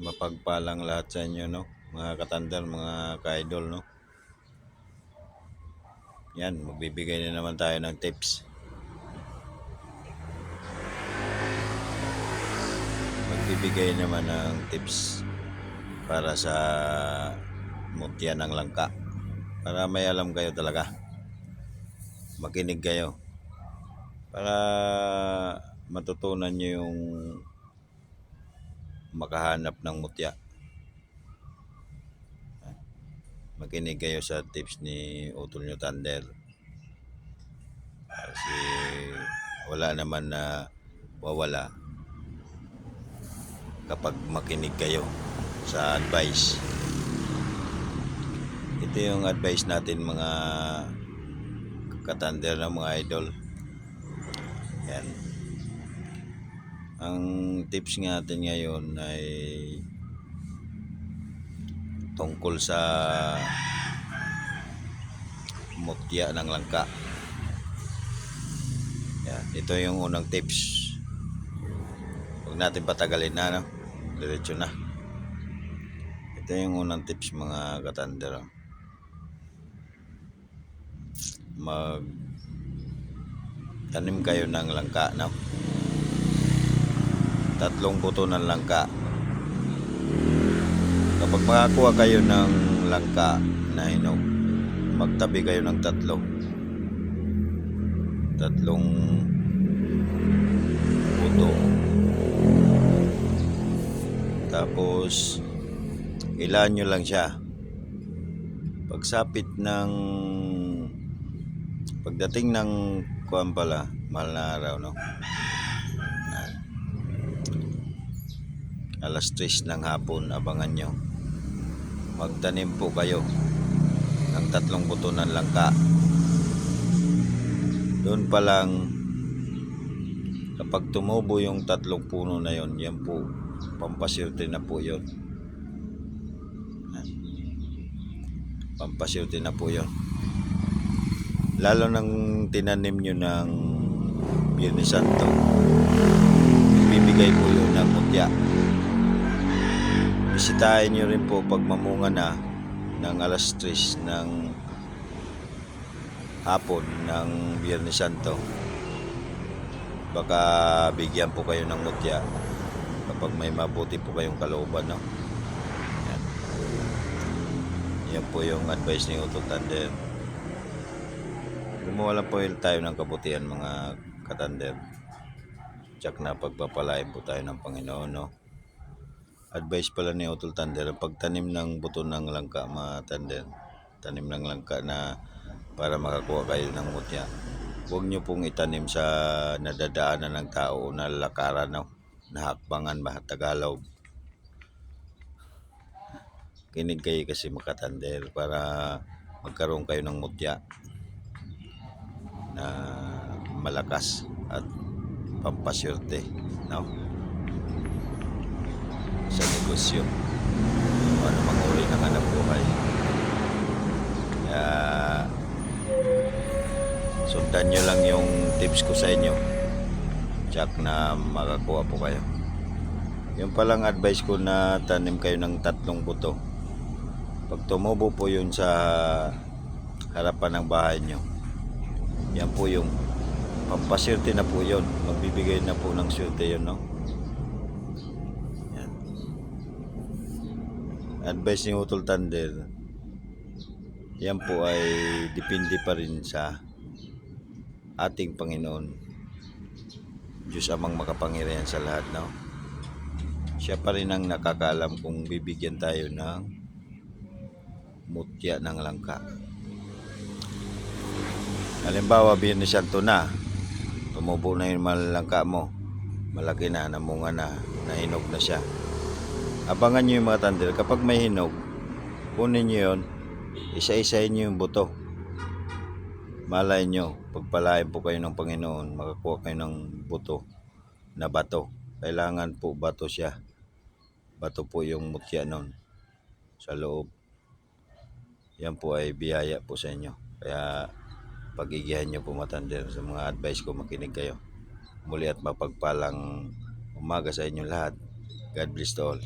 Mapagpalang lahat sa inyo, no? Mga katandar, mga ka-idol, no? Yan, magbibigay na naman tayo ng tips. Magbibigay naman ng tips para sa mutya ng langka. Para may alam kayo talaga. Makinig kayo. Para matutunan nyo yung makahanap ng mutya. Makinig kayo sa tips ni Utol Nyo Thunder. Kasi wala naman na wawala kapag makinig kayo sa advice. Ito yung advice natin mga katander ng mga idol. Yan. Ang tips natin ngayon ay tungkol sa mutya ng langka. Yan. Ito yung unang tips. Huwag natin patagalin na, no? Diretso na. Ito yung unang tips mga katander. oh. Mag tanim kayo ng langka, no? Tatlong buto ng langka. Kapag makakuha kayo ng langka na hinog, magtabi kayo ng tatlo. Tatlong buto. Tapos, ilan nyo lang siya. Pagsapit ng pagdating ng kuwan pala, mahal na araw, no? Alas 3 ng hapon, abangan nyo. Magtanim po kayo ng tatlong buto ng langka. Doon pa lang, kapag tumubo yung tatlong puno na yon, yan po, pampasirte na po yon. Pampasirte na po yon. Lalo nang tinanim nyo ng Biyernes Santo, bibigay po yun ng mutya. Bisitahin nyo rin po pag mamunga na ng alas 3 ng hapon ng Biyernes Santo. Baka bigyan po kayo ng mutya kapag may mabuti po kayong kalooban, no? Yan. Yan po yung advice ni Utol Tander. Gumawa lang po tayo ng kabutihan mga katander. Tsak na pagpapalain po tayo ng Panginoon, no? Advice pala ni Utol Tander, ang pagtanim ng buto ng langka, mga tander. Tanim ng langka na para makakuha kayo ng mutya. Huwag nyo pong itanim sa nadadaanan ng tao na lakaran, no? Nahakbangan ba, Tagalog. Kinig kayo kasi makatander para magkaroon kayo ng mutya na malakas at pampasyerte, no? Negosyo. Kung ano mang uri ng anak buhay. Kaya sundan nyo lang yung tips ko sa inyo. Tsak na makakuha po kayo. Yung palang advice ko na tanim kayo ng tatlong buto. Pag tumubo po yun sa harapan ng bahay nyo, yan po yung pampaswerte na po yun. Magbibigay na po ng swerte yun, no? Yan. Advice ni Utol Thunder, yan po ay depende pa rin sa ating Panginoon. Diyos amang makapangyarihan sa lahat, no? Siya pa rin ang nakakaalam kung bibigyan tayo ng mutya ng langka. Halimbawa, Biyernes Santo na, tumubo na yung malangka mo, malaki na, namunga na, nahinog na siya. Abangan nyo yung mga tandil, kapag may hinog, kunin nyo yun, isa-isahin nyo yung buto. Malay nyo, pagpalain po kayo ng Panginoon, makakuha kayo ng buto na bato. Kailangan po bato siya. Bato po yung mutya nun sa loob. Yan po ay biyaya po sa inyo. Kaya pagigihan nyo po matander sa mga advice ko makinig kayo. Muli at mapagpalang umaga sa inyo lahat. God bless to all.